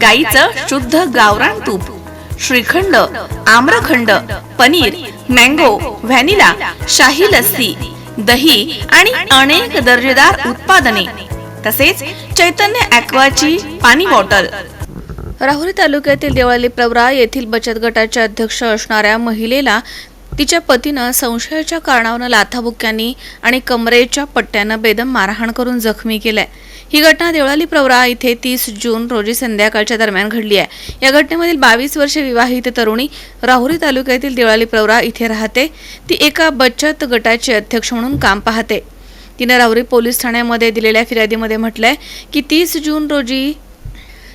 गाईचं शुद्ध गावरान तूप श्रीखंड आम्रखंड पनीर मँगो व्हॅनिला शाही लस्सी दही आणि अनेक दर्जेदार उत्पादने तसेच चैतन्य ॲक्वाची पाणी बॉटल. राहुरी तालुक्यातील देवाली प्रवरा येथील बचत गटाच्या अध्यक्ष असणाऱ्या महिलेला तिच्या पतीनं संशयाच्या कारणावरून लाथाबुक्यांनी आणि कमरेच्या पट्ट्यानं बेदम मारहाण करून जखमी केलंय. ही घटना देवळाली प्रवरा इथे तीस जून रोजी संध्याकाळच्या दरम्यान घडली आहे. या घटनेमधील बावीस वर्ष विवाहित तरुणी राहुरी तालुक्यातील देवळाली प्रवरा इथे राहते. ती एका बचत गटाचे अध्यक्ष म्हणून काम पाहते. तिने राहुरी पोलीस ठाण्यामध्ये दिलेल्या फिर्यादीमध्ये म्हटलंय की तीस जून रोजी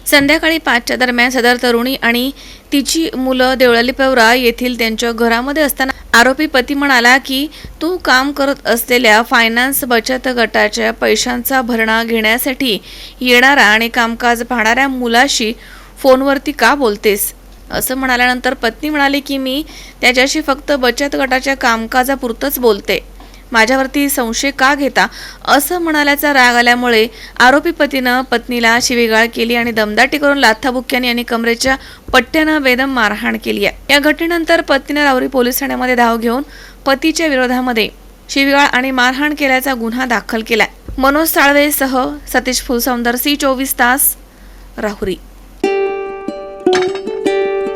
संध्याकाळी पाचच्या दरम्यान सदर तरुणी आणि तिची मुलं देवळाली प्रवरा येथील त्यांच्या घरामध्ये असताना आरोपी पती म्हणाला की तू काम करत असलेल्या फायनान्स बचत गटाच्या पैशांचा भरणा घेण्यासाठी येणारा आणि कामकाज पाहणाऱ्या मुलाशी फोनवरती का बोलतेस? असं म्हणाल्यानंतर पत्नी म्हणाली की मी त्याच्याशी फक्त बचत गटाच्या कामकाजापुरतंच बोलते. माझ्यावरती संशय का घेता? असं म्हणाल्याचा राग आल्यामुळे आरोपी पतीनं पत्नीला शिवीगाळ केली आणि दमदाटी करून लाथाबुक्क्याने आणि कमरेच्या पट्ट्यानं बेदम मारहाण केली आहे. या घटनेनंतर पत्नीनं राहुरी पोलीस ठाण्यामध्ये धाव घेऊन पतीच्या विरोधामध्ये शिवीगाळ आणि मारहाण केल्याचा गुन्हा दाखल केलाय. मनोज साळवेसह सतीश फुलसौंदर सी चोवीस तास राहुरी.